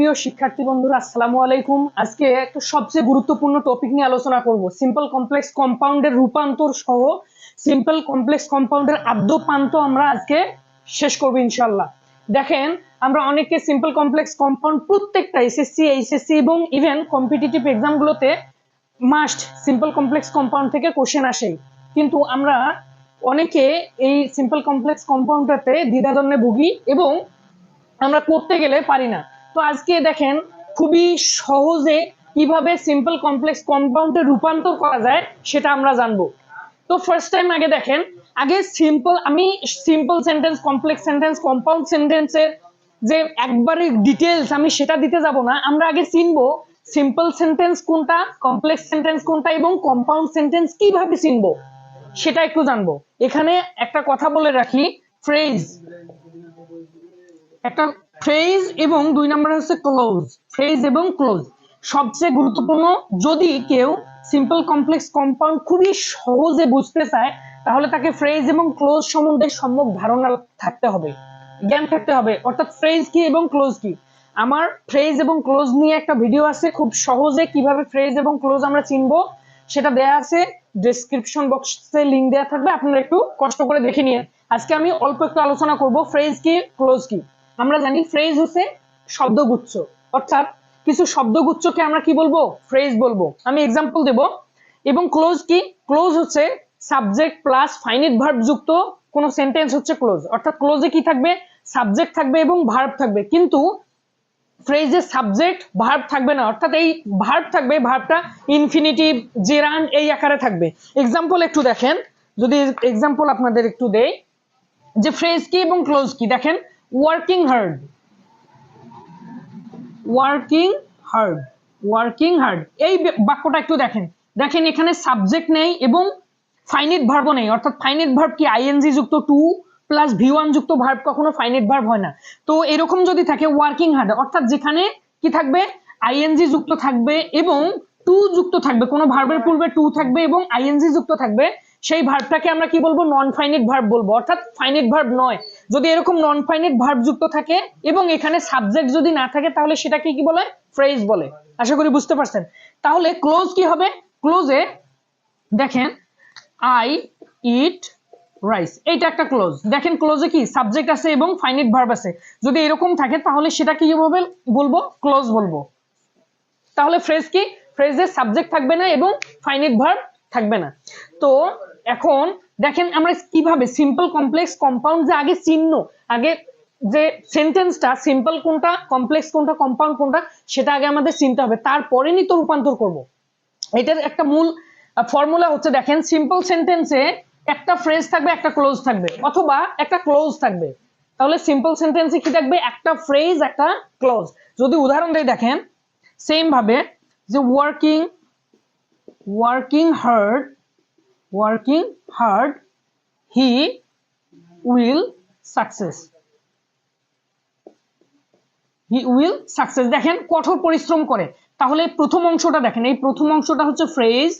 প্রিয় শিক্ষার্থী বন্ধুরা, আসসালামু আলাইকুম। আজকে একটা সবচেয়ে গুরুত্বপূর্ণ টপিক নিয়ে আলোচনা করব। সিম্পল কমপ্লেক্স কম্পাউন্ডের রূপান্তর সহ সিম্পল কমপ্লেক্স কম্পাউন্ডের আদ্যপান্ত আমরা আজকে শেষ করব ইনশাল্লাহ দেখেন, আমরা অনেকে সিম্পল কমপ্লেক্স কম্পাউন্ড প্রত্যেকটা এসএসসি এইচএসসি এবং ইভেন কম্পিটিটিভ এক্সামগুলোতে মাস্ট সিম্পল কমপ্লেক্স কম্পাউন্ড থেকে কোশ্চেন আসে। কিন্তু আমরা অনেকে এই সিম্পল কমপ্লেক্স কম্পাউন্ডটাতে দ্বিধাদ্বন্দ্বে ভুগি এবং আমরা করতে গেলে পারি না। তো আজকে দেখেন খুবই সহজে কীভাবে সিম্পল কমপ্লেক্স কম্পাউন্ডে রূপান্তর করা যায় সেটা আমরা জানব। তো ফার্স্ট টাইম আগে দেখেন, আগে সিম্পল আমি simple sentence complex sentence compound সেন্টেন্সের যে একবারে ডিটেলস আমি সেটা দিতে যাব না, আমরা আগে চিনবো সিম্পল সেন্টেন্স কোনটা কমপ্লেক্স সেন্টেন্স কোনটা এবং কম্পাউন্ড সেন্টেন্স কীভাবে চিনবো সেটা একটু জানব। এখানে একটা কথা বলে রাখি ফ্রেজ একটা ফ্রেজ এবং দুই নম্বর হচ্ছে ক্লোজ ফ্রেজ এবং ক্লোজ সবচেয়ে গুরুত্বপূর্ণ, যদি কেউ সিম্পল কমপ্লেক্স কম্পাউন্ড খুবই সহজে বুঝতে চায়, তাহলে তাকে ফ্রেজ এবং ক্লোজ সম্বন্ধে সম্যক ধারণা থাকতে হবে, জ্ঞান থাকতে হবে। অর্থাৎ ফ্রেজ কি এবং ক্লোজ কি? আমার ফ্রেজ এবং ক্লোজ নিয়ে একটা ভিডিও আছে, খুব সহজে কীভাবে ফ্রেজ এবং ক্লোজ আমরা চিনবো, সেটা দেয়া আছে ডেসক্রিপশন বক্সে লিংক দেওয়া থাকবে, আপনারা একটু কষ্ট করে দেখে নিয়ে। আজকে আমি অল্প একটু আলোচনা করব ফ্রেজ কি ক্লোজ কি। আমরা জানি ফ্রেজ হচ্ছে শব্দগুচ্ছ। অর্থাৎ কিছু শব্দগুচ্ছকে আমরা কি বলব? ফ্রেজ বলব। আমি এক্সাম্পল দেব। এবং ক্লোজ কি? ক্লোজ হচ্ছে সাবজেক্ট প্লাস ফাইনিট ভার্ব যুক্ত কোন সেন্টেন্স হচ্ছে ক্লোজ অর্থাৎ ক্লোজে কি থাকবে? সাবজেক্ট থাকবে এবং ভার্ব থাকবে। কিন্তু ফ্রেজে সাবজেক্ট ভার্ব থাকবে না। অর্থাৎ এই ভার্ব থাকবে ভার্বটা ইনফিনিটিভ জেরান্ড এই আকারে থাকবে। এক্সাম্পল একটু দেখেন। যদি এক্সাম্পল আপনাদের একটু দেই। যে ফ্রেজ কি এবং ক্লোজ কি? দেখেন working hard working hard working hard এই বাক্যটা একটু দেখেন। দেখেন, এখানে সাবজেক্ট নেই এবং ফাইনিট ভার্ব নেই। অর্থাৎ ফাইনিট ভার্ব কি আইএনজি যুক্ত টু প্লাস ভি ওয়ান যুক্ত ভার্ব কখনো ফাইনিট ভার্ব হয় না। তো এরকম যদি থাকে ওয়ার্কিং হার্ড অর্থাৎ যেখানে কি থাকবে? আইএনজি যুক্ত থাকবে এবং টু যুক্ত থাকবে। কোনো ভার্বের পূর্বে টু থাকবে এবং আইএনজি যুক্ত থাকবে। সেই ভার্বটাকে আমরা কি বলব? নন ফাইনিট ভার্ব বলব। অর্থাৎ ফাইনিট ভার্ব নয়। যদি এরকম নন ফাইনিট ভার্ব যুক্ত থাকে এবং এখানে সাবজেক্ট যদি না থাকে, তাহলে সেটাকে কি বলে? ফ্রেজ বলে। আশা করি বুঝতে পারছেন? তাহলে ক্লোজ কি হবে? ক্লোজে দেখেন আই ইট রাইস এইটা একটা ক্লোজ দেখেন ক্লোজে কি? সাবজেক্ট আছে এবং ফাইনিট ভার্ব আছে। যদি এরকম থাকে, তাহলে সেটা কি বলব? ক্লোজ বলব। তাহলে ফ্রেজ কি? ফ্রেজের সাবজেক্ট থাকবে না এবং ফাইনিট ভার্ব থাকবে না। তো এখন দেখেন আমরা কীভাবে সিম্পল কমপ্লেক্স কম্পাউন্ড যে আগে চিহ্ন, আগে যে সেন্টেন্সটা সিম্পল কোনটা কমপ্লেক্স কোনটা কম্পাউন্ড কোনটা, সেটা আগে আমাদের চিনতে হবে। তারপরে নিত রূপান্তর করব। এটার একটা মূল ফর্মুলা হচ্ছে দেখেন সিম্পল সেন্টেন্সে একটা ফ্রেজ থাকবে, একটা ক্লোজ থাকবে, অথবা একটা ক্লোজ থাকবে। তাহলে সিম্পল সেন্টেন্সে কি থাকবে? একটা ফ্রেজ একটা ক্লোজ যদি উদাহরণ দেই, দেখেন সেম ভাবে যে working working hard working hard he will success he will success দেখেন, কঠোর পরিশ্রম করে। তাহলে প্রথম অংশটা দেখেন। এই প্রথম অংশটা হচ্ছে ফ্রেজ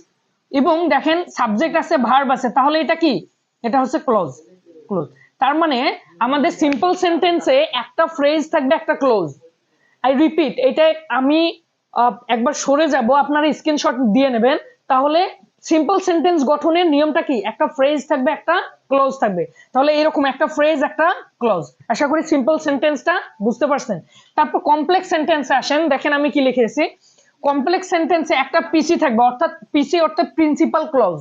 এবং দেখেন সাবজেক্ট আছে ভার্ব আছে। তাহলে এটা কি? এটা হচ্ছে ক্লোজ ক্লোজ তার মানে আমাদের সিম্পল সেন্টেন্সে একটা ফ্রেজ থাকবে, একটা ক্লোজ আই রিপিট এটা আমি একবার সরে যাব, আপনারা স্ক্রিনশট দিয়ে নেবেন। তাহলে সিম্পল সেন্টেন্স গঠনের নিয়মটা কি? একটা ফ্রেজ থাকবে, একটা ক্লোজ থাকবে। তাহলে এরকম একটা ফ্রেজ একটা ক্লোজ আশা করি সিম্পল সেন্টেন্সটা বুঝতে পারছেন। তারপর কমপ্লেক্স সেন্টেন্সে আসেন। দেখেন আমি কি লিখেছি? কমপ্লেক্স সেন্টেন্সে একটা পিসি থাকবে, অর্থাৎ পিসি অর্থাৎ প্রিন্সিপাল ক্লজ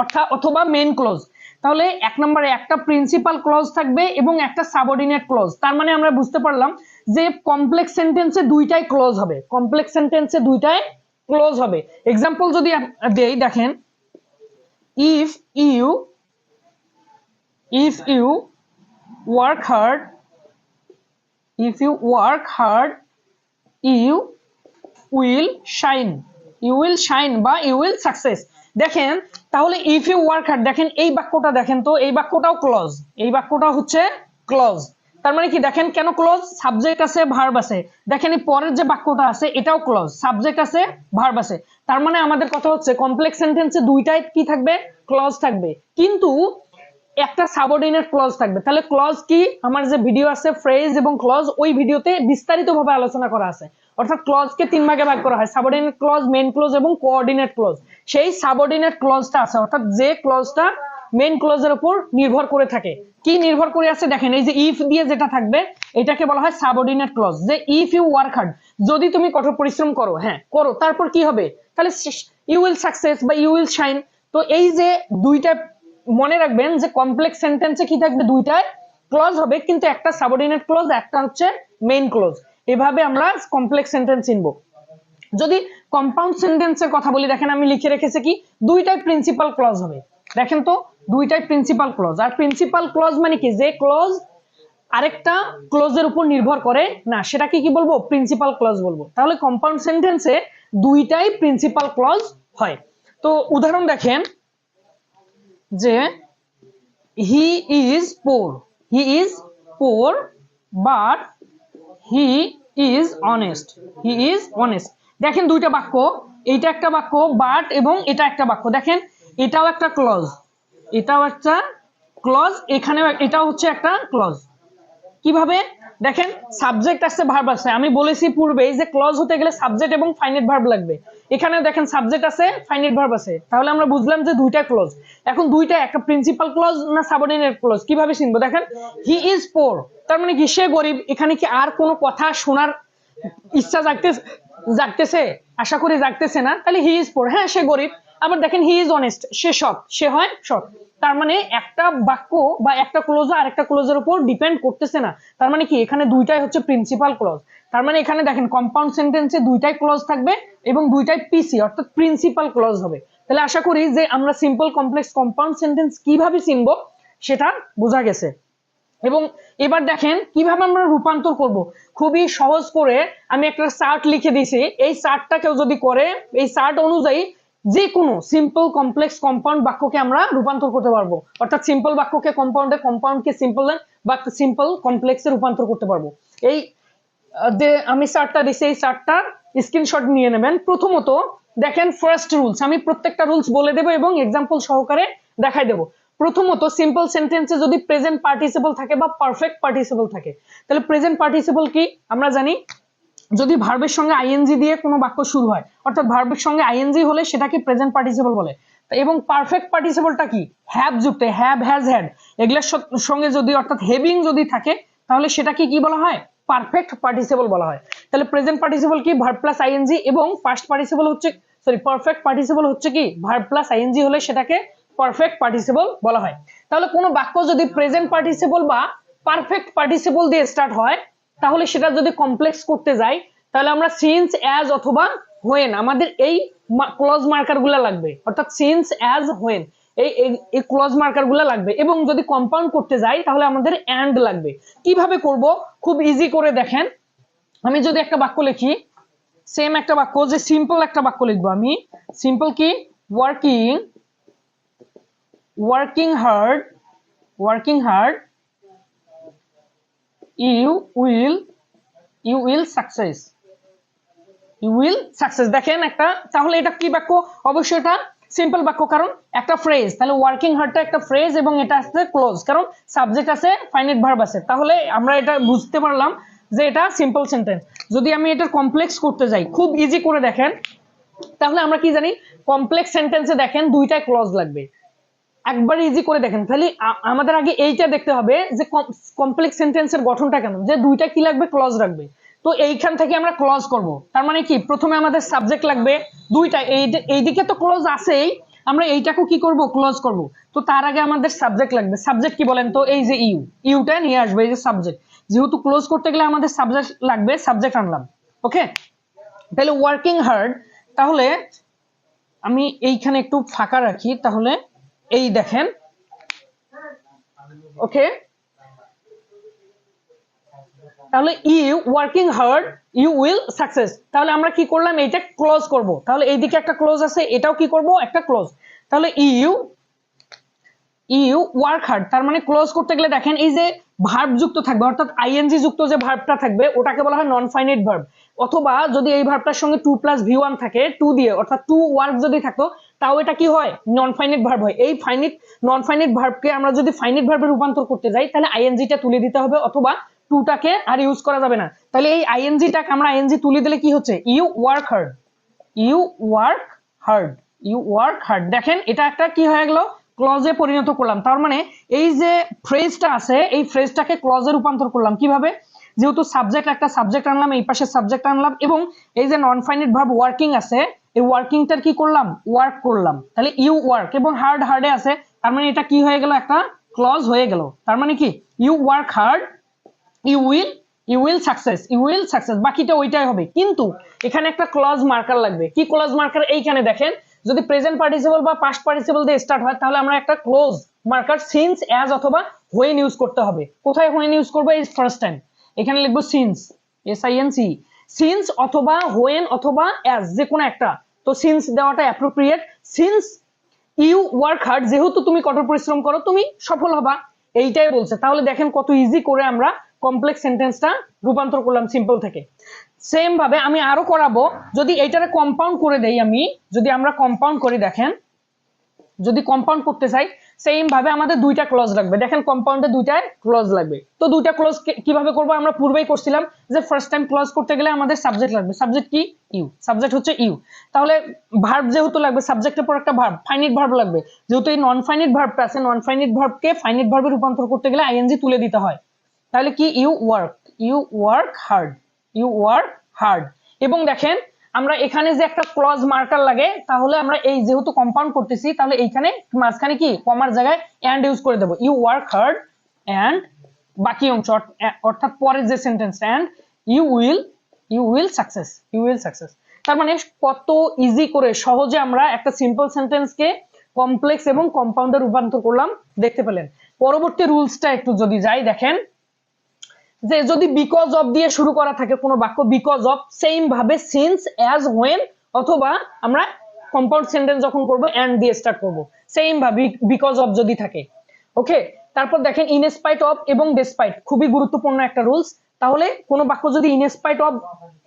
অর্থাৎ অথবা মেন ক্লজ তাহলে এক নম্বরে একটা প্রিন্সিপাল ক্লজ থাকবে এবং একটা সাবঅর্ডিনেট ক্লজ তার মানে আমরা বুঝতে পারলাম যে কমপ্লেক্স সেন্টেন্সে দুইটাই ক্লোজ হবে। কমপ্লেক্স সেন্টেন্সে দুইটাই ক্লোজ হবে। এক্সাম্পল যদি দেই, দেখেন। If you if you work hard if you work hard you will shine you will shine বা ইউ উইল সাকসেস দেখেন, তাহলে ইফ ইউ ওয়ার্ক হার্ড দেখেন, এই বাক্যটা দেখেন তো, এই বাক্যটাও ক্লজ এই বাক্যটা হচ্ছে ক্লজ তার মানে কি, দেখেন কেন ক্লজ সাবজেক্ট আছে ভার্ব আছে। দেখেন এই পরের যে বাক্যটা আছে, এটাও ক্লজ সাবজেক্ট আছে ভার্ব আছে। তার মানে আমাদের কথা হচ্ছে কমপ্লেক্স সেন্টেন্সে দুইটাই কি থাকবে? ক্লজ থাকবে। কিন্তু একটা সাবঅর্ডিনেট ক্লজ থাকবে। তাহলে ক্লজ কি? আমার যে ভিডিও আছে ফ্রেজ এবং ক্লজ ওই ভিডিওতে বিস্তারিতভাবে আলোচনা করা আছে। অর্থাৎ ক্লজকে তিন ভাগে ভাগ করা হয় সাবঅর্ডিনেট ক্লজ মেইন ক্লজ এবং কোঅর্ডিনেট ক্লজ সেই সাবঅর্ডিনেট ক্লজটা আছে, অর্থাৎ যে ক্লজটা মেইন ক্লজের উপর নির্ভর করে থাকে। কি নির্ভর করে আছে? দেখেন, এই যে ইফ দিয়ে যেটা থাকবে, এটাকে বলা হয় সাবঅর্ডিনেট ক্লজ যে ইফ ইউ ওয়ার্ক হার্ড যদি তুমি কঠোর পরিশ্রম করো হ্যাঁ করো, তারপর কি হবে? তাহলে ইউ উইল সাকসেস বা ইউ উইল শাইন তো এই যে দুইটা মনে রাখবেন যে কমপ্লেক্স সেন্টেন্সে কি থাকবে? দুইটায় ক্লজ হবে, কিন্তু একটা সাবঅর্ডিনেট ক্লজ একটা হচ্ছে মেইন ক্লজ এভাবে আমরা কমপ্লেক্স সেন্টেন্স চিনবো। যদি কম্পাউন্ড সেন্টেন্সের কথা বলি, দেখেন আমি লিখে রেখেছি কি? দুইটাই প্রিন্সিপাল ক্লজ হবে। দেখেন তো দুইটাই প্রিন্সিপাল ক্লজ আর প্রিন্সিপাল ক্লজ মানে কি? যে ক্লজ আরেকটা ক্লজের উপর নির্ভর করে না, সেটাকে কি বলব? প্রিন্সিপাল ক্লজ বলব। তাহলে কম্পাউন্ড সেন্টেন্সে দুইটাই প্রিন্সিপাল ক্লজ হয়। তো উদাহরণ দেখেন যে he is poor he is poor but he is honest he is honest দেখেন দুইটা বাক্য, এইটা একটা বাক্য বাট এবং এটা একটা বাক্য। দেখেন, এটাও একটা ক্লজ এটাও একটা ক্লজ এখানেও এটাও হচ্ছে একটা ক্লজ কীভাবে? দেখেন সাবজেক্ট আসছে ভার্ব আছে আমি বলেছি পূর্বেই যে ক্লজ হতে গেলে সাবজেক্ট এবং ফাইনাইট ভার্ব লাগবে। এখানে দেখেন সাবজেক্ট আছে ফাইনাইট ভার্ব আছে তাহলে আমরা বুঝলাম যে দুইটা ক্লজ এখন দুইটা, একটা প্রিন্সিপাল ক্লজ না সাবঅর্ডিনেট ক্লজ কীভাবে চিনবো দেখেন হি ইজ পোর তার মানে কি? সে গরিব। এখানে কি আর কোনো কথা শোনার ইচ্ছা জাগতে জাগতেছে? আশা করি জাগতেছে না। তাহলে হি ইজ পোর হ্যাঁ সে গরিব। আবার দেখেন হি ইজ অনেস্ট সে সৎ। সে হয় সৎ। তার মানে একটা বাক্য বা একটা ক্লোজ আর একটা ক্লোজের উপর ডিপেন্ড করতেছে না। তার মানে কি? এখানে দুইটাই হচ্ছে প্রিন্সিপাল ক্লজ তার মানে এখানে দেখেন কম্পাউন্ড সেন্টেন্সে দুইটাই ক্লজ থাকবে এবং দুইটাই পিসি অর্থাৎ প্রিন্সিপাল ক্লজ হবে। তাহলে আশা করি যে আমরা সিম্পল কমপ্লেক্স কম্পাউন্ড সেন্টেন্স কীভাবে চিনবো সেটা বোঝা গেছে। এবং এবার দেখেন, কীভাবে আমরা রূপান্তর করব? খুবই সহজ করে আমি একটা চার্ট লিখে দিয়েছি। এই চার্টটা কেউ যদি করে, এই চার্ট অনুযায়ী যে কোনো সিম্পল কমপ্লেক্স কম্পাউন্ড বাক্যকে আমরা রূপান্তর করতে পারব। অর্থাৎ সিম্পল বাক্যকে কম্পাউন্ডে কম্পাউন্ডকে সিম্পল বা সিম্পল কমপ্লেক্সে রূপান্তর করতে পারব। এই যে আমি চার্টটা দিছি, এই চার্টটার স্ক্রিনশট নিয়ে নেবেন। প্রথমত, দেখেন ফার্স্ট রুলস আমি প্রত্যেকটা রুলস বলে দেবো এবং এক্সাম্পল সহকারে দেখাই দেবো। প্রথমত সিম্পল সেন্টেন্সে যদি প্রেজেন্ট পার্টিসিপল থাকে বা পারফেক্ট পার্টিসিপল থাকে, তাহলে প্রেজেন্ট পার্টিসিপল কি? আমরা জানি যদি ভার্বের সঙ্গে আইএনজি দিয়ে কোনো বাক্য শুরু হয়, অর্থাৎ ভার্বের সঙ্গে আইএনজি হলে সেটাকে প্রেজেন্ট পার্টিসিপল বলে। এবং পারফেক্ট পার্টিসিপলটা কি? হ্যাভ যুক্ত হ্যাভ হ্যাজ হ্যাড এগুলোর সঙ্গে যদি, অর্থাৎ হেভিং যদি থাকে, তাহলে সেটাকে কি বলা হয়? পারফেক্ট পার্টিসিপল বলা হয়। তাহলে প্রেজেন্ট পার্টিসিপল কি? ভার্ব প্লাস আইএনজি এবং ফার্স্ট পার্টিসিপল হচ্ছে সরি পারফেক্ট পার্টিসিপল হচ্ছে কি? ভার্ব প্লাস আইএনজি হলে সেটাকে পারফেক্ট পার্টিসিপল বলা হয়। তাহলে কোনো বাক্য যদি প্রেজেন্ট পার্টিসিপল বা পারফেক্ট পার্টিসিপল দিয়ে স্টার্ট হয় তাহলে সেটা যদি কমপ্লেক্স করতে যাই, তাহলে আমরা সিন্স অ্যাজ অথবা হোয়েন আমাদের এই ক্লজ মার্কারগুলা লাগবে। অর্থাৎ সিন্স অ্যাজ হোয়েন এই, এই- ক্লজ মার্কারগুলা লাগবে। এবং যদি কম্পাউন্ড করতে যাই, তাহলে আমাদের অ্যান্ড লাগবে। কীভাবে করব? খুব ইজি করে দেখেন। আমি যদি একটা বাক্য লিখি সেম একটা বাক্য, যে সিম্পল একটা বাক্য লিখব আমি। সিম্পল কি? Working working hard working hard you will you will success you will success দেখেন একটা, তাহলে এটা কি বাক্য? অবশ্যই এটা সিম্পল বাক্য, কারণ একটা ফ্রেজ তাহলে ওয়ার্কিং হার্ডটা একটা ফ্রেজ এবং এটা আসছে ক্লোজ কারণ সাবজেক্ট আছে ফাইনাইট ভার্ব আছে। তাহলে আমরা এটা বুঝতে পারলাম যে এটা সিম্পল সেন্টেন্স যদি আমি এটা কমপ্লেক্স করতে যাই, খুব ইজি করে দেখেন, তাহলে আমরা কি জানি? কমপ্লেক্স সেন্টেন্সে দেখেন দুইটাই ক্লজ লাগবে। একবার ইজি করে দেখেন। আ- আমাদের আগে এইটা দেখতে হবে যে কমপ্লেক্স সেন্টেন্সের গঠনটা কেমন, যে দুইটা কি লাগবে ক্লজ রাখবে তো এইখান থেকে আমরা ক্লজ করব। তার মানে কি? প্রথমে আমাদের সাবজেক্ট লাগবে দুইটা। এই এইদিকে তো ক্লজ আছেই, আমরা এইটাকেও কি করব? ক্লোজ করব। তো তার আগে আমাদের সাবজেক্ট লাগবে। সাবজেক্ট কি বলেন তো? এই যে ইউ ইউটা নিয়ে আসবে এই যে সাবজেক্ট যেহেতু ক্লোজ করতে গেলে আমাদের সাবজেক্ট লাগবে সাবজেক্ট আনলাম। ওকে? তাহলে ওয়ার্কিং হার্ড তাহলে আমি এইখানে একটু ফাঁকা রাখি, তাহলে এই দেখেন। ওকে? তাহলে you working hard you will success তাহলে আমরা কি করলাম? এইটা ক্লোজ করব। তাহলে এইদিকে একটা ক্লোজ আছে, এটাও কি করব? একটা ক্লোজ তাহলে ইউ ইউ ওয়ার্ক হার্ড তার মানে ক্লোজ করতে গেলে দেখেন, এই যে ভার্ব যুক্ত থাকবে, অর্থাৎ আইএনজি যুক্ত যে ভার্বটা থাকবে, ওটাকে বলা হয় নন ফাইনাইট ভার্ব অথবা যদি এই ভার্বটার সঙ্গে টু প্লাস ভি ওয়ান থাকে টু দিয়ে, অর্থাৎ টু ওয়ার্ক যদি থাকতো তাও এটা কি হয়? নন ফাইনিট ভার্ব হয়। এই ফাইনিট নন ফাইনিট ভার্বকে আমরা যদি ফাইনিট ভার্বে রূপান্তর করতে যাই, তাহলে আইএনজিটা তুলে দিতে হবে অথবা টুটাকে আর ইউজ করা যাবে না। তাহলে এই আইএনজিটাকে আমরা আইএনজি তুলে দিলে কি হচ্ছে? You work hard you work hard you work hard দেখেন, এটা একটা কি হয়ে গেল? ক্লজে পরিণত করলাম। তার মানে এই যে ফ্রেজটা আছে, এই ফ্রেজটাকে ক্লজে রূপান্তর করলাম। কীভাবে? যেহেতু সাবজেক্ট একটা সাবজেক্ট আনলাম, এই পাশে সাবজেক্ট আনলাম এবং এই যে নন ফাইনিট ভার্ব ওয়ার্কিং আছে, এই ওয়ার্কিংটার কি করলাম? ওয়ার্ক করলাম। তাহলে ইউ ওয়ার্ক এবং হার্ড হার্ডে আছে, তার মানে এটা কি হয়ে গেল? একটা ক্লজ হয়ে গেল। তার মানে কি? You work hard you will you will success you will success বাকিটা ওইটাই হবে। কিন্তু এখানে একটা ক্লজ মার্কার লাগবে। কি ক্লজ মার্কার এইখানে দেখেন, যদি প্রেজেন্ট পার্টিসিপল বা পাস্ট পার্টিসিপল দিয়ে স্টার্ট হয়, তাহলে আমরা একটা ক্লোজ মার্কার সিন্স অ্যাজ অথবা হোয়েন ইউজ করতে হবে। কোথায় হোয়েন ইউজ করব? এই ফার্স্ট টাইম এখানে লিখব since S I N C since অথবা হোয়েন অথবা অ্যাজ যে কোনো একটা। তো সিন্স দেওয়াটা appropriate since you work hard যেহেতু তুমি কঠোর পরিশ্রম করো, তুমি সফল হবা। এইটাই বলছে। তাহলে দেখেন কত ইজি করে আমরা কমপ্লেক্স সেন্টেন্সটা রূপান্তর করলাম সিম্পল থেকে। সেম ভাবে আমি আরও করাবো। যদি এইটারে কম্পাউন্ড করে দেই আমি, যদি আমরা কম্পাউন্ড করি দেখেন, যদি কম্পাউন্ড করতে চাই সেম ভাবে আমাদের দুইটা ক্লজ লাগবে। দেখেন কম্পাউন্ডে দুইটা ক্লজ লাগবে। তো দুইটা ক্লজ কীভাবে করব? আমরা পূর্বেই করছিলাম যে ফার্স্ট টাইম ক্লজ করতে গেলে আমাদের সাবজেক্ট লাগবে। সাবজেক্ট কি? ইউ সাবজেক্ট হচ্ছে ইউ তাহলে ভার্ব যেহেতু লাগবে সাবজেক্টের পর একটা ভার্ব ফাইনিট ভার্ব লাগবে। যেহেতু এই নন ফাইনিট ভার্বটা আছে নন ফাইনিট ভার্বকে ফাইনিট ভার্বে রূপান্তর করতে গেলে আইএনজি তুলে দিতে হয়। তাহলে কি? You work you work hard you work hard এবং দেখেন আমরা এখানে যে একটা ক্লজ মার্কার লাগে, তাহলে আমরা এই যেহেতু কম্পাউন্ড করতেছি, তাহলে এইখানে মাঝখানে কি? কমার জায়গায় অ্যান্ড ইউজ করে দেবো। ইউ ওয়ার্ক হার্ড অ্যান্ড বাকি অংশ অর্থাৎ পরের যে sentence and you will you will success you will success তার মানে কত ইজি করে সহজে আমরা একটা সিম্পল সেন্টেন্সকে কমপ্লেক্স এবং কম্পাউন্ডে রূপান্তর করলাম, দেখতে পেলেন। পরবর্তী রুলসটা একটু যদি যাই, দেখেন। যে যদি বিকজ অফ দিয়ে শুরু করা থাকে কোনো বাক্য বিকজ অফ সেম ভাবে সিন্স অ্যাজ ওয়েন অথবা আমরা কম্পাউন্ড সেন্টেন্স যখন করব এন্ড দিয়ে স্টার্ট করব। সেম ভাবে বিকজ অফ যদি থাকে। ওকে তারপর দেখেন ইনস্পাইট অফ এবং ডেসপাইট খুবই গুরুত্বপূর্ণ একটা রুলস তাহলে কোনো বাক্য যদি ইনস্পাইট অফ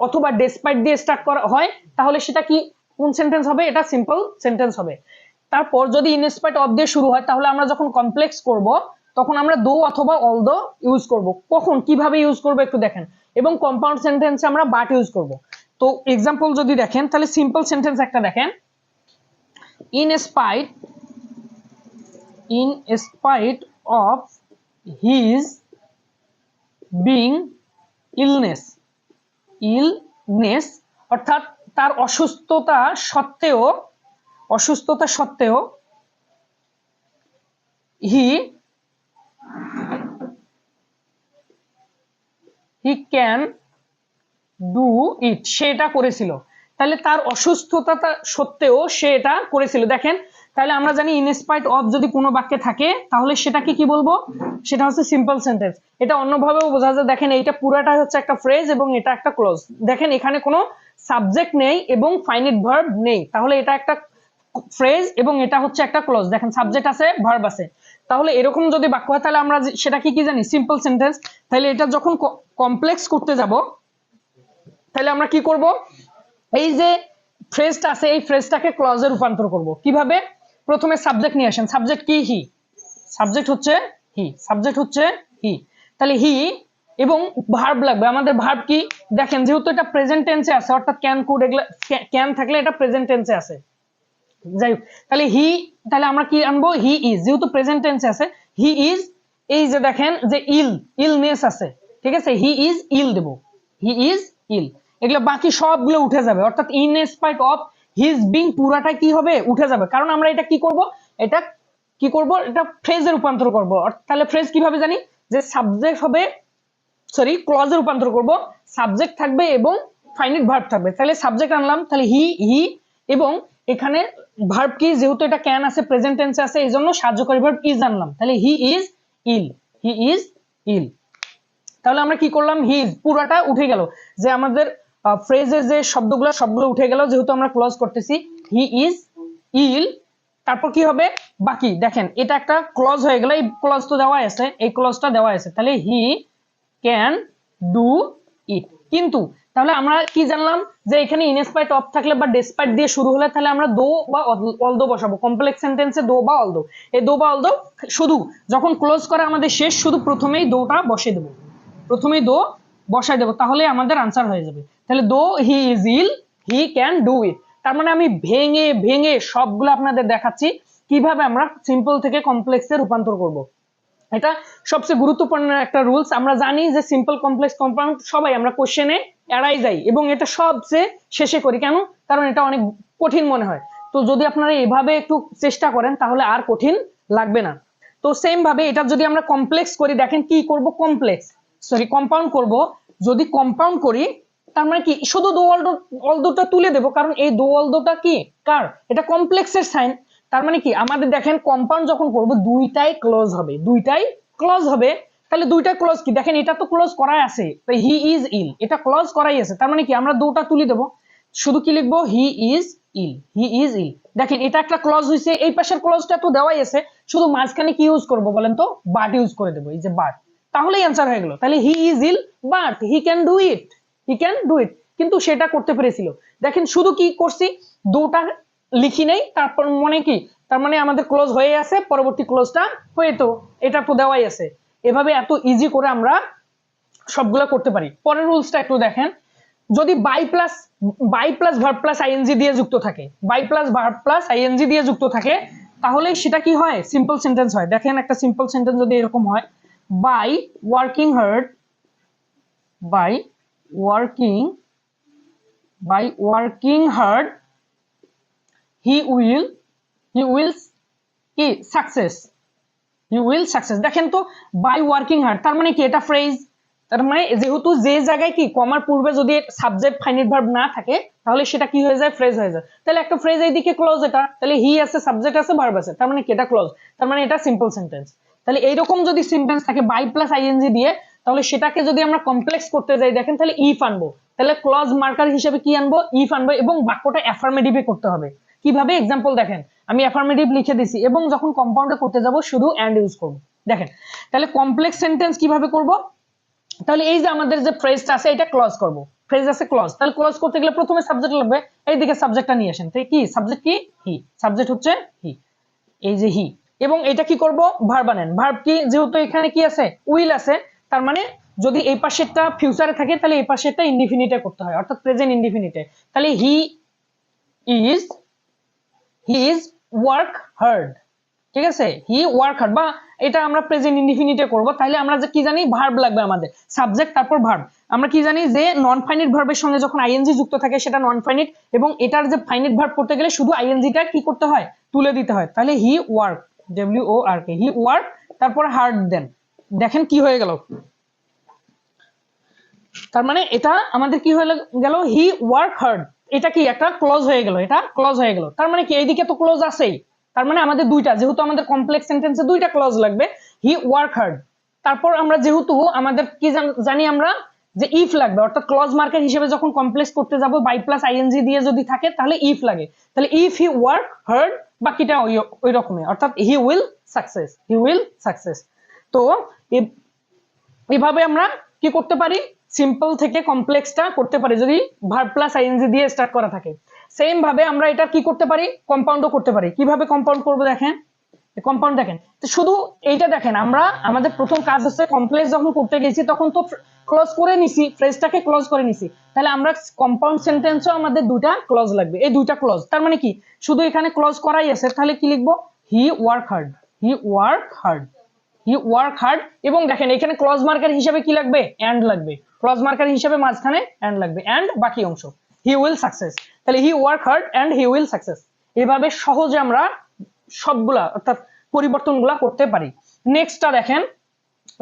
অথবা ডেসপাইট দিয়ে স্টার্ট করা হয়, তাহলে সেটা কি কোন সেন্টেন্স হবে? এটা সিম্পল সেন্টেন্স হবে। তারপর যদি ইনস্পাইট অফ দিয়ে শুরু হয়, তাহলে আমরা যখন কমপ্লেক্স করব তখন আমরা দো অথবা অল দো ইউজ করব। কখন? কীভাবে ইউজ করব একটু দেখেন। এবং কম্পাউন্ড সেন্টেন্সে আমরা বাট ইউজ করব। তো এক্সাম্পল যদি দেখেন, তাহলে সিম্পল সেন্টেন্স একটা দেখেন। In spite in spite of his being illness illness অর্থাৎ তার অসুস্থতা সত্ত্বেও অসুস্থতা সত্ত্বেও হি হি ক্যান ডু ইট সেটা করেছিল। তাহলে তার অসুস্থতা সত্ত্বেও সে এটা করেছিল। দেখেন, তাহলে আমরা জানি ইনস্পাইট অফ যদি কোনো বাক্যে থাকে, তাহলে সেটাকে কি বলব? সেটা হচ্ছে সিম্পল সেন্টেন্স এটা অন্যভাবেও বোঝা যায়। দেখেন, এইটা পুরাটাই হচ্ছে একটা ফ্রেজ এবং এটা একটা ক্লোজ দেখেন, এখানে কোনো সাবজেক্ট নেই এবং ফাইনিট ভার্ব নেই। তাহলে এটা একটা ফ্রেজ এবং এটা হচ্ছে একটা ক্লোজ দেখেন সাবজেক্ট আছে ভার্ব আছে। তাহলে এরকম যদি বাক্য হয়, তাহলে আমরা যে- সেটা কি কি জানি? সিম্পল সেন্টেন্স তাহলে এটা যখন কমপ্লেক্স করতে যাব, তাহলে আমরা কি করব? এই যে ফ্রেজটা আছে, এই ফ্রেজটাকে ক্লজে রূপান্তর করব। কীভাবে? প্রথমে সাবজেক্ট নিয়ে আসেন। সাবজেক্ট কি? হি সাবজেক্ট হচ্ছে হি সাবজেক্ট হচ্ছে হি তাহলে হি এবং ভার্ব লাগবে। আমাদের ভার্ব কি? দেখেন, যেহেতু এটা প্রেজেন্ট টেন্সে আছে, অর্থাৎ ক্যান কুড এগুলা ক্যান থাকলে এটা প্রেজেন্ট টেন্সে আছে। যাই হোক, তাহলে হি তাহলে আমরা কি আনব? হি ইজ যেহেতু প্রেজেন্ট টেন্সে আছে হি ইজ এই যে দেখেন যে ইল ইলনেস আছে, ঠিক আছে? He is ill Dev. He is ইল এগুলো বাকি সবগুলো উঠে যাবে, অর্থাৎ in spite of his being পুরাটা কি হবে? উঠে যাবে। কারণ আমরা এটা কি করব? এটা কি করব? এটা ফ্রেজে রূপান্তর করব। তাহলে ফ্রেজ কীভাবে জানি? যে সাবজেক্ট হবে সরি ক্লজে রূপান্তর করব। সাবজেক্ট থাকবে এবং ফাইনিট ভার্ব থাকবে। তাহলে সাবজেক্ট আনলাম, তাহলে হি হি এবং এখানে ভার্ব কি যেহেতু এটা ক্যান আছে প্রেজেন্ট টেন্সে আছে, এই জন্য সাহায্যকারী ভার্ব ইজ আনলাম তাহলে he is ill he is ইল তাহলে আমরা কি করলাম? হিজ পুরাটা উঠে গেল। যে আমাদের ফ্রেজের যে শব্দগুলো, সবগুলো উঠে গেল, যেহেতু আমরা ক্লোজ করতেছি। হি ইজ ইল তারপর কি হবে? বাকি, দেখেন, এটা একটা ক্লজ হয়ে গেল, এই ক্লজ তো দেওয়া আছে, এই ক্লজটা দেওয়া আছে। তাহলে হি ক্যান ডু ইট কিন্তু তাহলে আমরা কি জানলাম? যে এখানে ইনস্পাইট অফ থাকলে বা ডেসপাইট দিয়ে শুরু হলে তাহলে আমরা দো বা অলদো বসাবো। কমপ্লেক্স সেন্টেন্সে দো বা অলদো। এই দো বা অলদো শুধু যখন ক্লোজ করা আমাদের শেষ, শুধু প্রথমেই দোটা বসে দেবো। প্রথমেই দো বসাই দেবো, তাহলে আমাদের আনসার হয়ে যাবে। তাহলে though he is ill he can do it তার মানে আমি ভেঙে ভেঙে সবগুলো আপনাদের দেখাচ্ছি, কীভাবে আমরা সিম্পল থেকে কমপ্লেক্সে রূপান্তর করব। এটা সবচেয়ে গুরুত্বপূর্ণ একটা রুলস আমরা জানি যে সিম্পল কমপ্লেক্স কম্পাউন্ড সবাই আমরা কোশ্চেনে এড়াই যাই এবং এটা সবচেয়ে শেষে করি, কেন? কারণ এটা অনেক কঠিন মনে হয়। তো যদি আপনারা এভাবে একটু চেষ্টা করেন, তাহলে আর কঠিন লাগবে না। তো সেম ভাবে এটা যদি আমরা কমপ্লেক্স করি, দেখেন কি করব কমপ্লেক্স সরি কম্পাউন্ড করব। যদি কম্পাউন্ড করি, তার মানে কি? শুধু দো অলদো অলদোটা তুলে দেবো, কারণ এই দো কি? কার? এটা কমপ্লেক্সের সাইন তার মানে কি? আমাদের দেখেন কম্পাউন্ড যখন করব, দুইটাই ক্লোজ হবে, দুইটাই ক্লোজ হবে। তাহলে দুইটা ক্লোজ কি? দেখেন, এটা তো ক্লোজ করাই আছে। হি ইজ ইল এটা ক্লোজ করাই আছে। তার মানে কি? আমরা দুটা তুলে দেবো। শুধু কি লিখব? হি ইজ ইল হি ইজ ইল দেখেন, এটা একটা ক্লজ হয়েছে এই পাশের ক্লজটা তো দেওয়াই আছে। শুধু মাঝখানে কি ইউজ করব বলেন তো? বাট ইউজ করে দেবো। এই যে বাট তাহলেই অ্যান্সার হয়ে গেল। তাহলে he is ill but he can do it he can do it কিন্তু সেটা করতে পেরেছিল। দেখেন, শুধু কি করছি? দুটা লিখি নেই। তারপর মনে কি? তার মানে আমাদের ক্লোজ হয়ে আছে। পরবর্তী ক্লোজটা হয়ে তো। এটা তো দেওয়াই আছে। এভাবে এত ইজি করে আমরা সবগুলো করতে পারি। পরের রুলসটা একটু দেখেন। যদি by plus by plus verb plus ING দিয়ে যুক্ত থাকে by plus verb plus ING দিয়ে যুক্ত থাকে, তাহলে সেটা কি হয়? সিম্পল সেন্টেন্স হয়। দেখেন একটা সিম্পল সেন্টেন্স যদি এরকম হয় by working hard by working by working hard he will he will কি সাকসেস হি উইল সাকসেস দেখেন তো বাই ওয়ার্কিং হার্ড তার মানে কি এটা ফ্রেজ তার মানে যেহেতু যে জায়গায় কি, কমার পূর্বে যদি সাবজেক্ট ফাইনিট ভার্ব না থাকে, তাহলে সেটা কি হয়ে যায়? ফ্রেজ হয়ে যায়। তাহলে একটা ফ্রেজ এইদিকে ক্লোজ এটা, তাহলে হি আছে সাবজেক্ট আছে ভার্ব আছে, তার মানে কি এটা ক্লোজ তার মানে এটা সিম্পল সেন্টেন্স তাহলে এইরকম যদি সেন্টেন্স থাকে বাই প্লাস আইএনজি দিয়ে, তাহলে সেটাকে যদি আমরা কমপ্লেক্স করতে যাই, দেখেন তাহলে ইফ আনব। তাহলে ক্লজ মার্কার হিসেবে কি আনব? ইফ আনব এবং বাক্যটা অ্যাফার্মেটিভে করতে হবে। কীভাবে এক্সাম্পল দেখেন? আমি অ্যাফার্মেটিভ লিখে দিছি এবং যখন কম্পাউন্ডে করতে যাব, শুধু অ্যান্ড ইউজ করব। দেখেন, তাহলে কমপ্লেক্স সেন্টেন্স কীভাবে করব? তাহলে এই যে আমাদের যে ফ্রেজটা আছে, এটা ক্লজ করব। ফ্রেজ আছে ক্লজ তাহলে ক্লজ করতে গেলে প্রথমে সাবজেক্ট লাগবে, এইদিকে সাবজেক্টটা নিয়ে আসেন। তাই কি? সাবজেক্ট কি? হি সাবজেক্ট হচ্ছে হি এই যে হি এবং এটা কি করব? ভার্ব আনেন। ভার্ব কি? যেহেতু এখানে কি আছে? উইল আছে। তার মানে যদি এই পাশেরটা ফিউচারে থাকে, তাহলে এই পাশেরটা ইনডিফিনিটে করতে হয়। অর্থাৎ প্রেজেন্ট ইনডিফিনিটে তাহলে he is he work hard ঠিক আছে? হি ওয়ার্ক হার্ড বা এটা আমরা প্রেজেন্ট ইনডিফিনিটে করব। তাহলে আমরা যে কি জানি? ভার্ব লাগবে আমাদের। সাবজেক্ট তারপর ভার্ব আমরা কি জানি? যে নন ফাইনিট ভার্বের সঙ্গে যখন আইএনজি যুক্ত থাকে, সেটা নন ফাইনিট এবং এটার যে ফাইনিট ভার্ব করতে গেলে শুধু আইএনজিটা কি করতে হয়? তুলে দিতে হয়। তাহলে he work W O R K he work তারপর হার্ড দেন দেখেন কি হয়ে গেল। তার মানে এটা আমাদের কি হয়ে গেল? হি ওয়ার্ক হার্ড এটা কি একটা ক্লোজ হয়ে গেল? এটা ক্লোজ হয়ে গেল। তার মানে কি এইদিকে তো ক্লোজ আছেই। তার মানে আমাদের দুইটা, যেহেতু আমাদের কমপ্লেক্স সেন্টেন্সে দুইটা ক্লজ লাগবে হি ওয়ার্ক হার্ড তারপর আমরা যেহেতু আমাদের কি জানি আমরা যে ইফ লাগবে, অর্থাৎ ক্লজ মার্কেট হিসেবে যখন কমপ্লেক্স করতে যাব বাই প্লাস আইএনজি দিয়ে যদি থাকে, তাহলে ইফ লাগে। তাহলে ইফ হি ওয়ার্ক হার্ড বাকিটা ওই রকমই। অর্থাৎ he will success he will success তো এভাবে আমরা কি করতে পারি? সিম্পল থেকে কমপ্লেক্সটা করতে পারি, যদি ভার্ব প্লাস আইএনজি দিয়ে স্টার্ট করা থাকে। সেম ভাবে আমরা এটা কি করতে পারি? কম্পাউন্ডও করতে পারি। কীভাবে কম্পাউন্ড করব দেখেন? কম্পাউন্ড দেখেন। তো শুধু এইটা দেখেন, আমরা আমাদের প্রথম কাজ হচ্ছে কমপ্লেক্স যখন করতে গেছি, তখন তো ক্লোজ করে নিছি ফ্রেজটাকে ক্লোজ করে নিছি। তাহলে আমরা কম্পাউন্ড সেন্টেন্সও আমাদের দুটা ক্লোজ লাগবে। এই দুইটা ক্লোজ তার মানে কি? শুধু এখানে ক্লোজ করাই আছে, তাহলে কি লিখব? He work hard he work hard he work hard এবং দেখেন, এখানে ক্লোজ মার্কার হিসেবে কি লাগবে? অ্যান্ড লাগবে। ক্লজ মার্কার হিসেবে মাঝখানে অ্যান্ড লাগবে। অ্যান্ড বাকি অংশ। হি উইল সাকসেস তাহলে he work hard and he will success এভাবে সহজে আমরা সবগুলা, অর্থাৎ পরিবর্তনগুলা করতে পারি। নেক্সটটা দেখেন।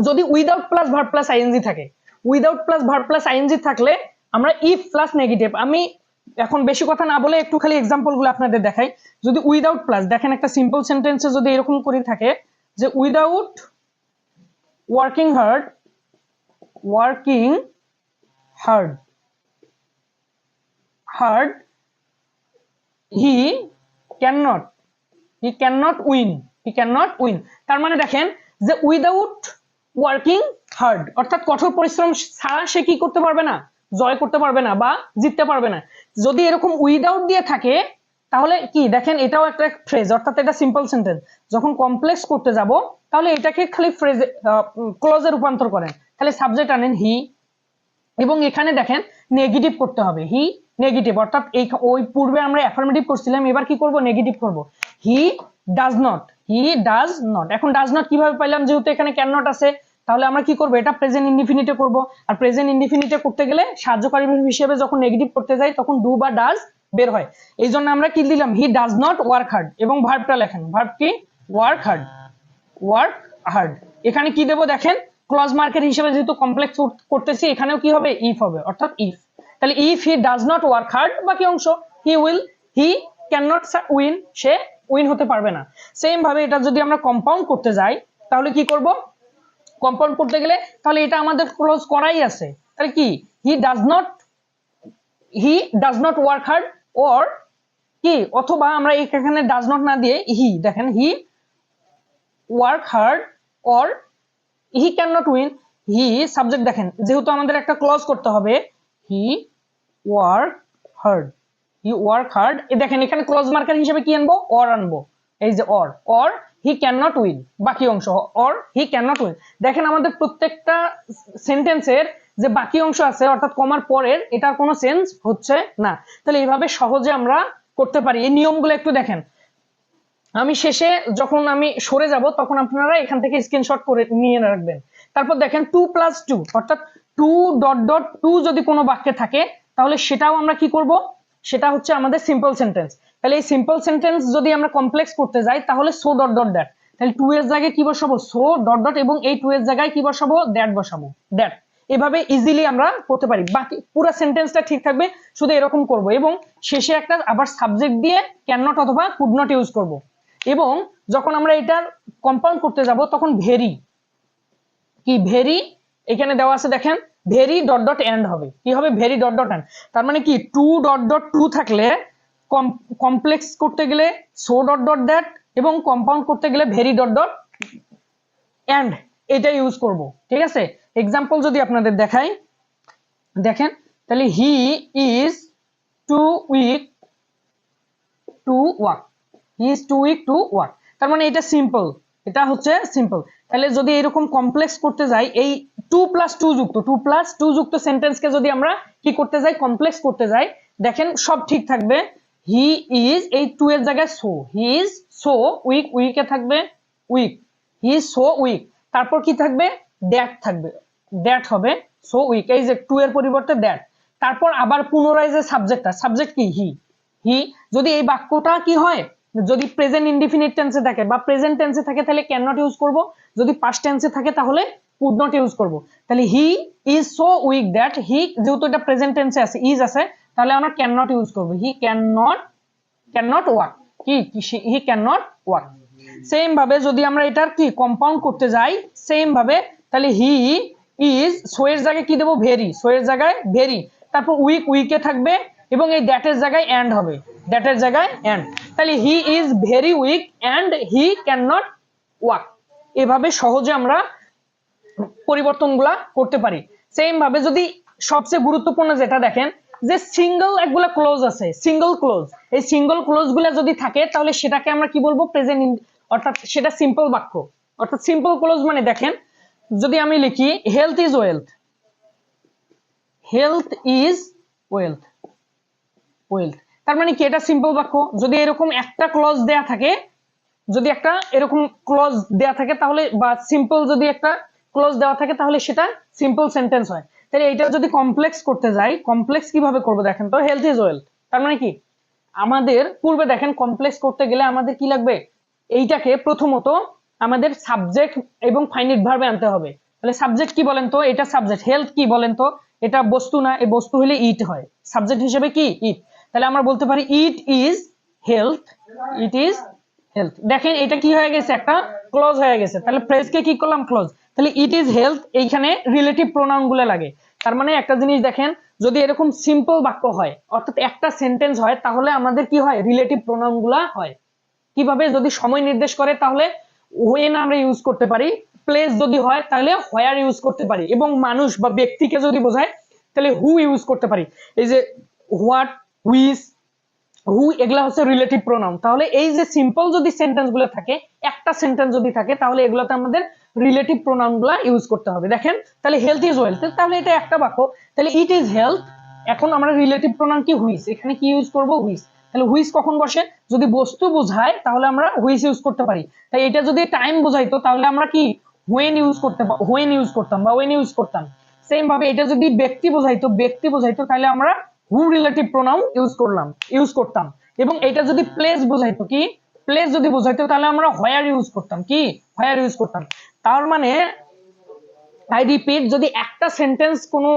যদি without plus verb plus ING থাকে without plus verb plus ING থাকলে আমরা ইফ প্লাস নেগেটিভ আমি এখন বেশি কথা না বলে একটু খালি এক্সাম্পলগুলো আপনাদের দেখাই। যদি উইদাউট প্লাস দেখেন একটা সিম্পল সেন্টেন্সে যদি এরকম করে থাকে যে without working hard he can not he can not win he can not win তার মানে দেখেন যে উইদাউট ওয়ার্কিং হার্ড অর্থাৎ কঠোর পরিশ্রম ছাড়া সে কি করতে পারবে না? জয় করতে পারবে না বা জিততে পারবে না। যদি এরকম উইদাউট দিয়ে থাকে, তাহলে কি? দেখেন এটাও একটা ফ্রেজ অর্থাৎ এটা সিম্পল সেন্টেন্স যখন কমপ্লেক্স করতে যাব, তাহলে এটাকে খালি ফ্রেজ ক্লোজে রূপান্তর করেন। তাহলে সাবজেক্ট আনেন হি এবং এখানে দেখেন নেগেটিভ করতে হবে। হি নেগেটিভ অর্থাৎ এই ওই পূর্বে আমরা অ্যাফার্মেটিভ করছিলাম, এবার কি করব? নেগেটিভ করব। He does not he does not এখন ডাজ নট কীভাবে পাইলাম? যেহেতু এখানে ক্যান নট আছে, তাহলে আমরা কি করব? এটা প্রেজেন্ট ইনডিফিনিটে করব। আর প্রেজেন্ট ইনডিফিনিটে করতে গেলে সাহায্যকারী হিসেবে যখন নেগেটিভ করতে যাই, তখন ডু বা ডাজ বের হয়। এই জন্য আমরা কি দিলাম? He does not work hard এবং ভার্বটা লেখেন। ভার্ব কি? ওয়ার্ক হার্ড ওয়ার্ক হার্ড এখানে কি দেবো? দেখেন ক্লজ মার্কেট হিসেবে যেহেতু কমপ্লেক্স করতেছি, এখানেও কি হবে? ইফ হবে, অর্থাৎ ইফ তাহলে if he does not work hard বাকি অংশ he will he can not win say win হতে পারবে না। সেম ভাবে এটা যদি আমরা কম্পাউন্ড করতে যাই, তাহলে কি করব? কম্পাউন্ড করতে গেলে, তাহলে এটা আমাদের ক্লোজ করাই আছে। তাহলে কি? He does not he does not work hard ওর কি? অথবা আমরা এখানে ডাজ নট না দিয়ে হি দেখেন he work hard or he can not win he subject দেখেন, যেহেতু আমাদের একটা ক্লজ করতে হবে he work hard he work hard দেখেন, এখানে ক্লজ মার্কার হিসেবে কি আনব? অর আনব। এই যে or or he can not win বাকি অংশ or he can not win দেখেন, আমাদের প্রত্যেকটা সেন্টেন্সের যে বাকি অংশ আছে, অর্থাৎ কমার পরের, এটার কোনো সেন্স হচ্ছে না। তাহলে এইভাবে সহজে আমরা করতে পারি। এই নিয়মগুলো একটু দেখেন। আমি শেষে যখন আমি সরে যাব, তখন আপনারা এখান থেকে স্ক্রিনশট করে নিয়ে রাখবেন। তারপর দেখেন টু প্লাস টু অর্থাৎ টু ডট ডট টু যদি কোনো বাক্যে থাকে, তাহলে সেটাও আমরা কি করব? সেটা হচ্ছে আমাদের সিম্পল সেন্টেন্স তাহলে এই সিম্পল সেন্টেন্স যদি আমরা কমপ্লেক্স করতে যাই, তাহলে সো ডট ডট দ্যাট তাহলে টু এর জায়গায় কি বসাবো? সো ডট ডট এবং এই টু এর জায়গায় কি বসাবো? দ্যাট বসাবো। দ্যাট এভাবে ইজিলি আমরা করতে পারি। বাকি পুরো সেন্টেন্সটা ঠিক থাকবে, শুধু এরকম করব এবং শেষে একটা আবার সাবজেক্ট দিয়ে ক্যান নট অথবা কুড নট ইউজ করব। এবং যখন আমরা এটার কম্পাউন্ড করতে যাব, তখন ভেরি। কি ভেরি? এখানে দেওয়া আছে, দেখেন, ভেরি ডট ডট এন্ড হবে। কি হবে? ভেরি ডট ডট এন্ড তার মানে কি টু ডট ডট টু থাকলে কমপ্লেক্স করতে গেলে সো ডট ডট দ্যাট এবং কম্পাউন্ড করতে গেলে ভেরি ডট ডট এন্ড এটা ইউজ করব, ঠিক আছে? এক্সাম্পল যদি আপনাদের দেখাই, দেখেন, তাহলে he is too weak to walk he is too weak to walk তার মানে এটা সিম্পল এটা হচ্ছে সিম্পল তাহলে যদি এরকম কমপ্লেক্স করতে যাই, এই টু প্লাস টু যুক্ত টু প্লাস টু যুক্ত সেন্টেন্সকে যদি আমরা কি করতে যাই কমপ্লেক্স করতে যাই, দেখেন সব ঠিক থাকবে। হি ইজ এই টু এর জায়গায় so he is so weak উইকে থাকবে weak he is so weak তারপর কি থাকবে? দ্যাট থাকবে। দ্যাট হবে সো উইক এই যে টু এর পরিবর্তে দ্যাট তারপর আবার পুনরায় যে সাবজেক্টটা সাবজেক্ট কি? হি হি যদি এই বাক্যটা কি হয়? যদি প্রেজেন্ট ইনডিফিনিট টেন্সে থাকে বা প্রেজেন্ট টেন্সে থাকে, তাহলে ক্যান নট ইউজ করব। যদি পাস্ট টেন্সে থাকে, তাহলে কুড নট ইউজ করব। তাহলে he is so weak that he যেহেতু এটা প্রেজেন্ট টেন্সে আছে ইজ আছে, তাহলে আমরা ক্যান নট ইউজ করব। He can not can not work কি he can not work same ভাবে যদি আমরা এটার কি কম্পাউন্ড করতে যাই সেম ভাবে, তাহলে হি ইজ সো এর জায়গায় কি দেবো? ভেরি সো এর জায়গায় ভেরি তারপর উইক উইকে থাকবে এবং এই দ্যাটের জায়গায় অ্যান্ড হবে। দ্যাটের জায়গায় অ্যান্ড তাহলে he is very weak and he can not walk এভাবে সহজে আমরা পরিবর্তনগুলা করতে পারি। সেম ভাবে যদি সবচেয়ে গুরুত্বপূর্ণ যেটা দেখেন, যে সিঙ্গেল একগুলা ক্লোজ আছে সিঙ্গেল ক্লোজ এই সিঙ্গল ক্লোজগুলা যদি থাকে, তাহলে সেটাকে আমরা কি বলব? প্রেজেন্ট অর্থাৎ সেটা সিম্পল বাক্য। অর্থাৎ সিম্পল ক্লোজ মানে দেখেন, যদি আমি লিখি health is wealth health is wealth wealth তার মানে কি এটা সিম্পল বাক্য? যদি এরকম একটা ক্লজ দেয়া থাকে, যদি একটা এরকম ক্লজ দেয়া থাকে তাহলে বা সিম্পল যদি একটা ক্লজ দেওয়া থাকে তাহলে সেটা সিম্পল সেন্টেন্স হয়। তাহলে এটা যদি কমপ্লেক্স করতে যাই কমপ্লেক্স কীভাবে করব দেখেন তো? হেলথ ইজ ওয়েলথ তার মানে কি? আমাদের পূর্বে দেখেন কমপ্লেক্স করতে গেলে আমাদের কি লাগবে? এইটাকে প্রথমত আমাদের সাবজেক্ট এবং ফাইনিট ভার্বে আনতে হবে। তাহলে সাবজেক্ট কি বলেন তো? এটা সাবজেক্ট হেলথ কি বলেন তো? এটা বস্তু না এই বস্তু হলে ইট হয়। সাবজেক্ট হিসেবে কি? ইট তাহলে আমরা বলতে পারি it is health it is health দেখেন, এটা কি হয়ে গেছে? একটা ক্লোজ হয়ে গেছে। তাহলে ফ্রেজকে কি করলাম? ক্লোজ তাহলে ইট ইজ হেলথ এইখানে রিলেটিভ প্রোনাউনগুলো লাগে। তার মানে একটা জিনিস দেখেন, যদি এরকম সিম্পল বাক্য হয়, অর্থাৎ একটা সেন্টেন্স হয়, তাহলে আমাদের কি হয়? রিলেটিভ প্রোনাউনগুলা হয়। কীভাবে? যদি সময় নির্দেশ করে, তাহলে ওয়েন আমরা ইউজ করতে পারি প্লেস যদি হয়, তাহলে হোয়ার ইউজ করতে পারি। এবং মানুষ বা ব্যক্তিকে যদি বোঝায়, তাহলে হু ইউজ করতে পারি। এই যে হোয়াট হুইস হু এগুলা হচ্ছে রিলেটিভ প্রোনাউন তাহলে এই যে সিম্পল যদি সেন্টেন্সগুলো থাকে, একটা সেন্টেন্স যদি থাকে, তাহলে এগুলোতে আমাদের রিলেটিভ প্রোনাউনগুলা ইউজ করতে হবে। দেখেন, তাহলে হেলথ ইজ ওয়েলথ তাহলে এটা একটা বাক্য। তাহলে ইট ইজ হেলথ এখন আমরা রিলেটিভ প্রোনাউন কি হুইস এখানে কি ইউজ করব? হুইস তাহলে হুইস কখন বসে? যদি বস্তু বোঝায়, তাহলে আমরা হুইস ইউজ করতে পারি। তাই এটা যদি টাইম বোঝাইতো, তাহলে আমরা কি হোয়েন ইউজ করতে হোয়েন ইউজ করতাম বা ওয়েন ইউজ করতাম। সেম ভাবে এটা যদি ব্যক্তি বোঝাইতো ব্যক্তি বোঝাইতো, তাহলে আমরা হু রিলেটিভ প্রোনাউন ইউজ করলাম ইউজ করতাম। এবং এটা যদি প্লেস বোঝাইতো কি? প্লেস যদি বোঝাইতো তাহলে আমরা হোয়ার ইউজ করতাম, কি? হোয়ার ইউজ করতাম। তার মানে আই রিপিট যদি একটা সেন্টেন্স কোনো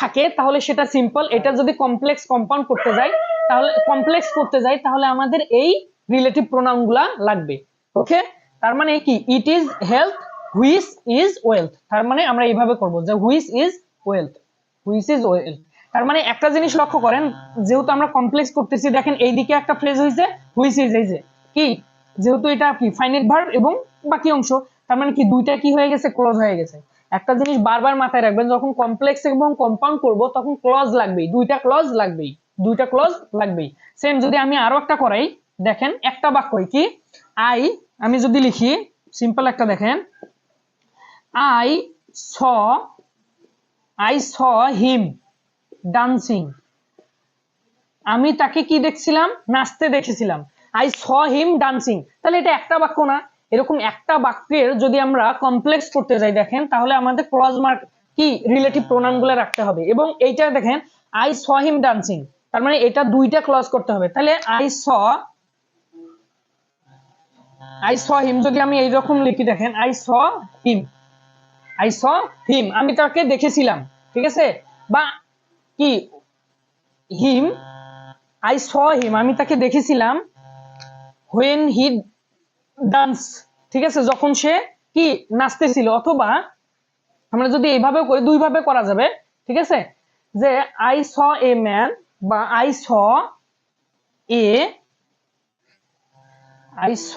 থাকে, তাহলে সেটা সিম্পল এটা যদি কমপ্লেক্স কম্পাউন্ড করতে যাই, তাহলে কমপ্লেক্স করতে যাই, তাহলে আমাদের এই রিলেটিভ প্রোনাউনগুলা লাগবে। ওকে তার মানে কি? It is health which is wealth তার মানে আমরা এইভাবে করব যে which is wealth which is wealth তার মানে একটা জিনিস লক্ষ্য করেন, যেহেতু আমরা কমপ্লেক্স করতেছি, দেখেন এইদিকে একটা ফ্রেজ হয়েছে হুইস ইজ এই যে, কি? যেহেতু এটা কি? ফাইনাইট ভার্ব এবং বাকি অংশ। তার মানে কি? দুইটা কি হয়ে গেছে? ক্লোজ হয়ে গেছে। একটা জিনিস বারবার মাথায় রাখবেন, যখন কমপ্লেক্স এবং কম্পাউন্ড করব, তখন ক্লজ লাগবেই। দুইটা ক্লজ লাগবেই। দুইটা ক্লজ লাগবেই। সেম যদি আমি আরও একটা করাই, দেখেন একটা বাক্যই কি? আই আমি যদি লিখি সিম্পল একটা দেখেন। I saw I saw him dancing আমি তাকে কি দেখছিলাম? নাচতে দেখেছিলাম। আই স হিম ডান্সিং তাহলে এটা একটা বাক্য না। এরকম একটা বাক্যের যদি আমরা কমপ্লেক্স করতে যাই, দেখেন, তাহলে আমাদের ক্লজ মার্ক কি রিলেটিভ প্রোনাউনগুলো রাখতে হবে। এবং এইটা দেখেন আই স হিম ডান্সিং তার মানে এটা দুইটা ক্লজ করতে হবে। তাহলে আই স আই স হিম যদি আমি এইরকম লিখি, দেখেন I saw him I saw হিম আমি তাকে দেখেছিলাম। ঠিক আছে? বা কি? হিম আই স হিম আমি তাকে দেখেছিলাম হোয়েন হি ডান্স ঠিক আছে? যখন সে কি? নাচতেছিল। অথবা আমরা যদি এইভাবে করি দুই ভাবে করা যাবে। ঠিক আছে? যে আই স এ ম্যান বা I saw a I saw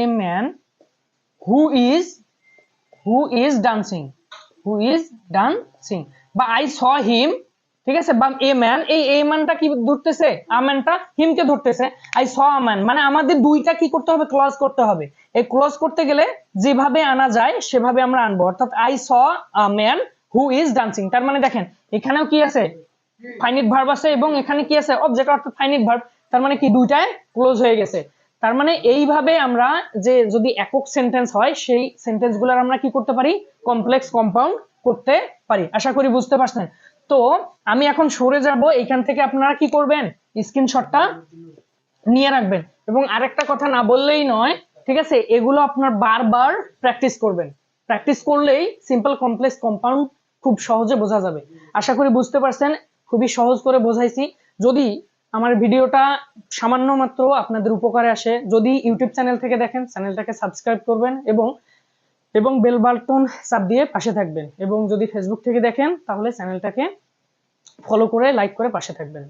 a man who is who is dancing who is dancing বা আই স হিম ঠিক আছে? বা এ ম্যান এই এ ম্যানটা কি ধরতেছে? আম্যানটা হিমকে ধরতেছে। আই স ম্যান মানে আমাদের দুইটা কি করতে হবে? ক্লজ করতে হবে। এই ক্লজ করতে গেলে যেভাবে আনা যায়, সেভাবে আমরা আনব। অর্থাৎ I saw a man who is dancing তার মানে দেখেন, এখানেও কি আছে? ফাইনিট ভার্ব আছে এবং এখানে কি আছে? অবজেক্ট অর্থাৎ ফাইনিট ভার্ব তার মানে কি? দুইটায় ক্লোজ হয়ে গেছে। তার মানে এইভাবে আমরা যে যদি একক সেন্টেন্স হয়, সেই সেন্টেন্সগুলার আমরা কি করতে পারি? কমপ্লেক্স কম্পাউন্ড করতে পারি। আশা করি বুঝতে পারছেন। তো আমি এখন সরে যাব এখান থেকে আপনারা কি করবেন? স্ক্রিনশটটা নিয়ে রাখবেন। এবং আরেকটা কথা না বললেই নয়, ঠিক আছে? এগুলো আপনার বারবার প্র্যাকটিস করবেন। প্র্যাকটিস করলেই সিম্পল কমপ্লেক্স কম্পাউন্ড খুব সহজে বোঝা যাবে। আশা করি বুঝতে পারছেন, খুবই সহজ করে বোঝাইছি। যদি আমার ভিডিওটা সামান্য মাত্র আপনাদের উপকারে আসে, যদি ইউটিউব চ্যানেল থেকে দেখেন, চ্যানেলটাকে সাবস্ক্রাইব করবেন এবং এবং বেল বাটন চাপ দিয়ে পাশে থাকবেন। এবং যদি ফেসবুক থেকে দেখেন, তাহলে চ্যানেলটাকে ফলো করে লাইক করে পাশে থাকবেন।